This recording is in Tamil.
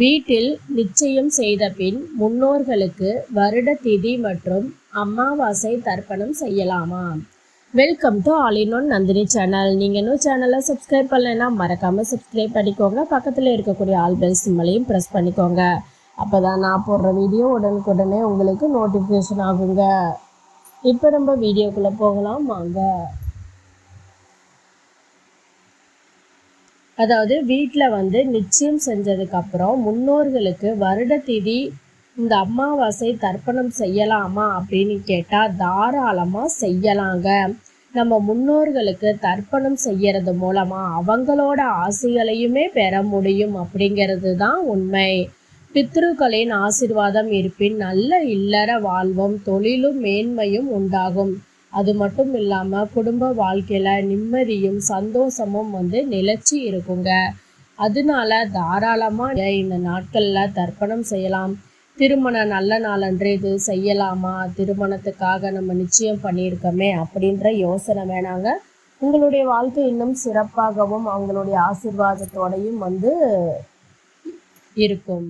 வீட்டில் நிச்சயம் செய்த பின் முன்னோர்களுக்கு வருட திதி மற்றும் அமாவாசை தர்ப்பணம் செய்யலாமா? Welcome to all in one Nandini channel நீங்கள் இன்னும் சேனலை சப்ஸ்கிரைப் பண்ணலைன்னா மறக்காமல் சப்ஸ்கிரைப் பண்ணிக்கோங்க. பக்கத்தில் இருக்கக்கூடிய ஆல் பெல் சிம்மலையும் ப்ரெஸ் பண்ணிக்கோங்க. அப்போ தான் நான் போடுற வீடியோ உடனுக்குடனே உங்களுக்கு நோட்டிஃபிகேஷன் ஆகுங்க. இப்போ நம்ம வீடியோக்குள்ளே போகலாம். வாங்க. அதாவது வீட்டில் வந்து நிச்சயம் செஞ்சதுக்கப்புறம் முன்னோர்களுக்கு வருட திதி இந்த அமாவாசை தர்ப்பணம் செய்யலாமா அப்படின்னு கேட்டால் தாராளமாக செய்யலாங்க. நம்ம முன்னோர்களுக்கு தர்ப்பணம் செய்யறது மூலமாக அவங்களோட ஆசைகளையுமே பெற முடியும் அப்படிங்கிறது தான் உண்மை. பித்ருக்களின் ஆசிர்வாதம் இருப்பின் நல்ல இல்லற வாழ்வும் தொழிலும் மேன்மையும் உண்டாகும். அது மட்டும் இல்லாமல் குடும்ப வாழ்க்கையில் நிம்மதியும் சந்தோஷமும் வந்து நிலச்சி இருக்குங்க. அதனால தாராளமாக இந்த நாட்களில் தர்ப்பணம் செய்யலாம். திருமண நல்ல நாளன்று இது செய்யலாமா? திருமணத்துக்காக நம்ம நிச்சயம் பண்ணியிருக்கோமே அப்படின்ற யோசனை வேணாங்க. உங்களுடைய வாழ்க்கை இன்னும் சிறப்பாகவும் அவங்களுடைய ஆசிர்வாதத்தோடையும் வந்து இருக்கும்.